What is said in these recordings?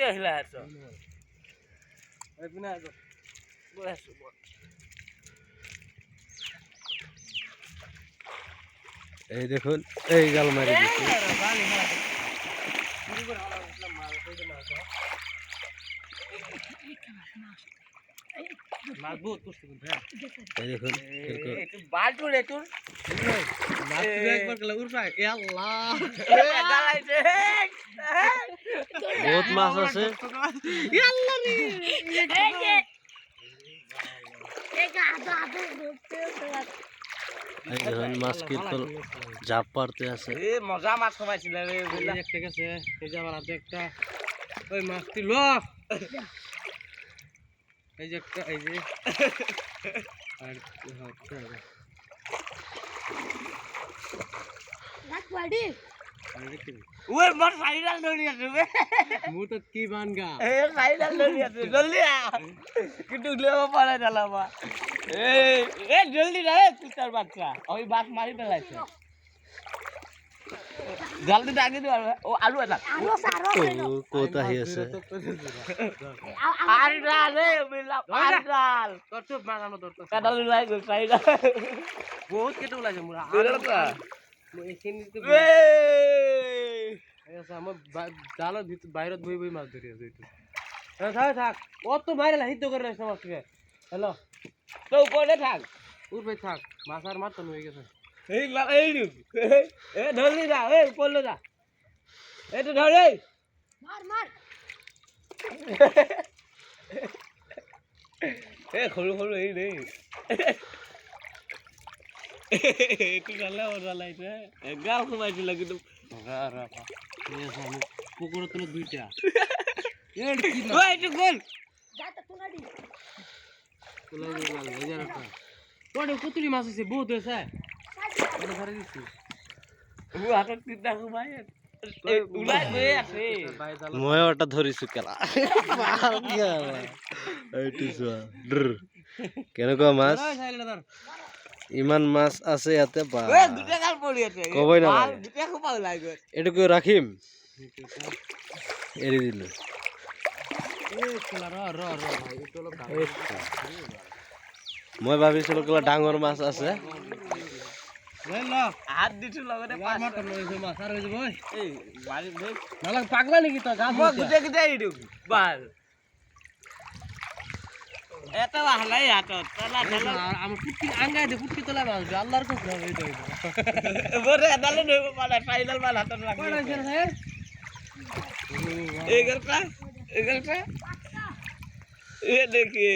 কে আহিলা আছ এইপিনে আছো আছো এই দেখুন এই গাল মারি হ্যাঁ দেখুন এই, কীরকম এই, তুই বালটু রে তোর মাছ এ- তুলে একবার গেলে উড়বা আল্লাহ এ, গালাইছে, এই, এই। বহুত মাছ আছে এ আল্লাহ রে এই দেখুন মাছ কীরকম জাপ পারতে আছে এ মজা মাছ সোমাইছিল রে এই বুঝলা? যে একটা গেছে এই যে আমার হাতে একটা ওই মাছটি ল এই যে একটা এই যে আর হচ্ছে ওই মোর চাৰিডাল ধৰি আছো বে মুহ তো কি বানগা এই চাৰিডাল ধৰি আছো জলদি আহ কিন্তু পৰা নাই ডালাবা এই এই জলদি না এই বাচ্চা। ওই বাঘ মাৰি পেলাইছে জলদি দাঙি দিওঁ অ আৰু এটা। ও কত আহি আছে? চাৰিডাল এই বিলাক চাৰিডাল তোর চুপ মাছ আমরা ধরতে এডাল ওলাই গ'ল চাৰিডাল বহুত কেটে ওলাইছে মোর। দুডালটা? এই আছে আমার জালের ভিতর বাইরত বই বই মাছ ধরি আছে এইটো হ্যাঁ থাক থাক অত বাইরে লাহিত করে রাখছে মাছকে হ্যালো তই ওপৰতে থাক। উঠ ভাই থাক মাছ আর মারতো হয়ে গেছে। এই এই। এই ধৰি যা এই ওপৰলৈ যা। এইটো ধৰ এই। এই সৰু সৰু এই দেই এইটো নালে নালাইছে এগাল সোমাইছিলে কিন্তু পুকুরের তলে দুইটা ঐ, এইটো গ'ল তোরে মাছ আছে বহুত হয়েছে ওটা ধরে হাতত তিনিটা মই ওটা ধরিছো কেলা। কেনেকুৱা মাছ ইমান মাছ আছে ইয়াতে বা গোটেই ক'বই গোটেই ওলাই গ'ল ৰাখিম? এৰি দিলো। মই ভাবিছিলো কেলা ডাঙৰ মাছ আছে। এই ল। হাত দিছো লগতে আর এটা হালাই হাতত তলা ঢালা আমার পুটকি আঙ্গাই দে পুটকি তোলা মাছ আল্লাহর কাছে হবে এই তো মোৰ এডালো ধৰিব পৰা নাই চাৰিডাল মান হাতত লাগি কই আছে। আছে রে এইগালটা এইগালটা এ দেখি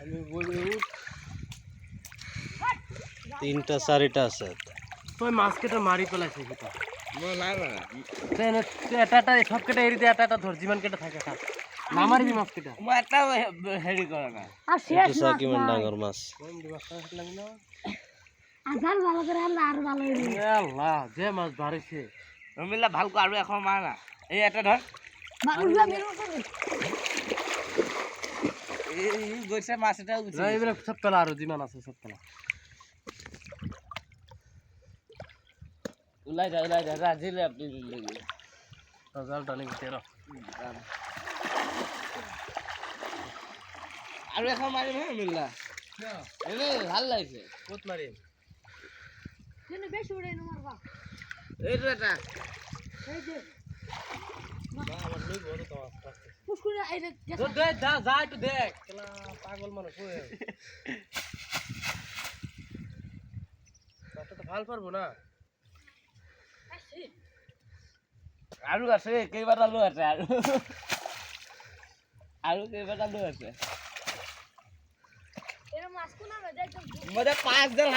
আমি বলি তিনটা চাৰিটা আছে তুই মাছ কেটে মারি পেলাইছে কিটা মই নাই মাৰা এটা এটা সব কেটে এরি দিয়ে এটা এটা ধর যিমান কেটে থাকে থাক না মারিবি মাছ কেটা? মই এটাও হে- হেৰি কৰা নাই এইটো চোৱা কিমান ডাঙৰ মাছ কম দি মাছ। লাগি না আজাল ভালো করে আল্লাহ আর ভালো এ আল্লাহ যে মাছ বাড়িছে। ৰমিলা ভালকৈ আৰু এখন মাৰ না। এই এটা ধৰ মানুষরা বেরো করে এই মাছ এটাও গুচি গৈছে। এইবিলাক সব পেলা আৰু যিমান আছে সব পেলা ওলাই যা ওলাই যা ৰাজিলে আপুনি জাল টানি গেছে র আৰু এখন মাৰিম হে ৰমিলা এনেই ভালো লাগিছে। ক'ত মাৰিম যেন বেশি উড়ে নোমার বা এইটো এটা। এই যে। আমার লই বড় তো পুষ্কুরে এই যে দে যা যা একটু দেখ। কেলা পাগল মানুষ হয়ে তো ভালো পারব না। আৰু আছে কেইবাটালো আছে আৰু আৰু কেইবাটালো আছে। এরকম মাছ কোনা না দেখ মই যে পাঁচডাল